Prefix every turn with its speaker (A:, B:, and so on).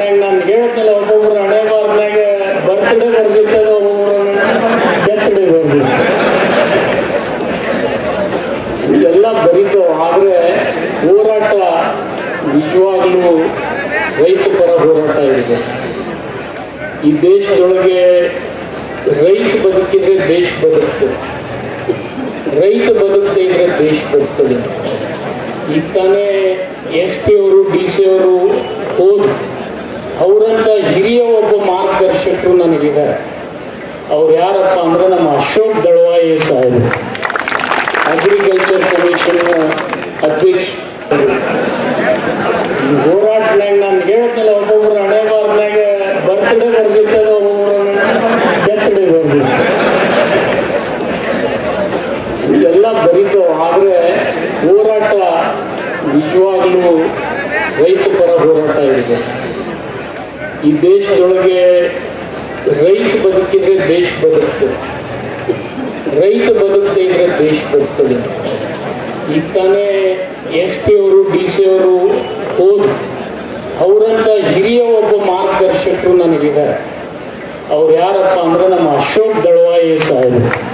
A: ಹೋರಾಟ್ನಾಗ ನಾನು ಹೇಳ್ತಲ್ಲ ಒಬ್ಬೊಬ್ರು ಹಣೆ ಬಾರ್ನಾಗ ಬರ್ತ್ಡೇ ಬರ್ದಿರ್ತದ ಒಬ್ಬೊಬ್ರು ಡೆತ್ಡೇ ಬರ್ದಿರ್ತದೆ ಇದೆಲ್ಲ ಬರೀತು, ಆದರೆ ಹೋರಾಟ ನಿಜವಾಗ್ಲೂ ರೈತ ಪರ ಹೋರಾಟ ಇದೆ ಈ ದೇಶದೊಳಗೆ ರೈತ ಬದುಕಿದ್ರೆ ದೇಶ ಬದುಕ್ತದೆ. ರೈತ ಬದುಕದೆ ಇದ್ರೆ ದೇಶ ಬದುಕ್ತದೆ. ಈಗ ತಾನೇ ಎಸ್ ಪಿ ಅವರು, ಡಿ ಸಿ ಅವರು ಹೋದ್ರು. ಅವರಂತ ಹಿರಿಯ ಒಬ್ಬ ಮಾರ್ಗದರ್ಶಕರು ನನಗಿದ್ದಾರೆ. ಅವ್ರು ಯಾರಪ್ಪ ಅಂದ್ರೆ ನಮ್ಮ ಅಶೋಕ್ ದಳವಾಯಿ ಸಾಹೇಬರು ಅಗ್ರಿಕಲ್ಚರ್ ಕಮಿಷನ್ ಅಧ್ಯಕ್ಷ. ಹೋರಾಟನಾಗ ನಾನು ಹೇಳ್ತಿಲ್ಲ ಒಬ್ಬೊಬ್ರು ಹಣೆ ಬಾರ್ನಾಗ ಬರ್ತ್ಡೇ ಬರ್ದಿರ್ತದ ಒಬ್ಬೊಬ್ರು ಡೆತ್ ಡೇ ಬರ್ದಿರ್ತದೆ ಇದೆಲ್ಲ ಬರೀತಾವ ಆದರೆ ಹೋರಾಟ ನಿಜವಾಗ್ಲೂ ರೈತ ಪರ ಈ ದೇಶದೊಳಗೆ ರೈತ ಬದುಕಿದ್ರೆ ದೇಶ ಬದುಕ್ತದೆ. ರೈತ ಬದುಕದೆ ಇದ್ರೆ ದೇಶ ಬದುಕ್ತದೆ. ಈಗ ತಾನೇ ಎಸ್ ಪಿ ಅವರು, ಡಿ ಸಿ ಅವರು ಹೋದ್ರು. ಅವರಂತ ಹಿರಿಯ ಒಬ್ಬ ಮಾರ್ಗದರ್ಶಕರು ನನಗಿದ್ದಾರೆ. ಅವ್ರು ಯಾರಪ್ಪ ಅಂದ್ರೆ ನಮ್ಮ ಅಶೋಕ್ ದಳವಾಯಿ ಸಾಹೇಬರು.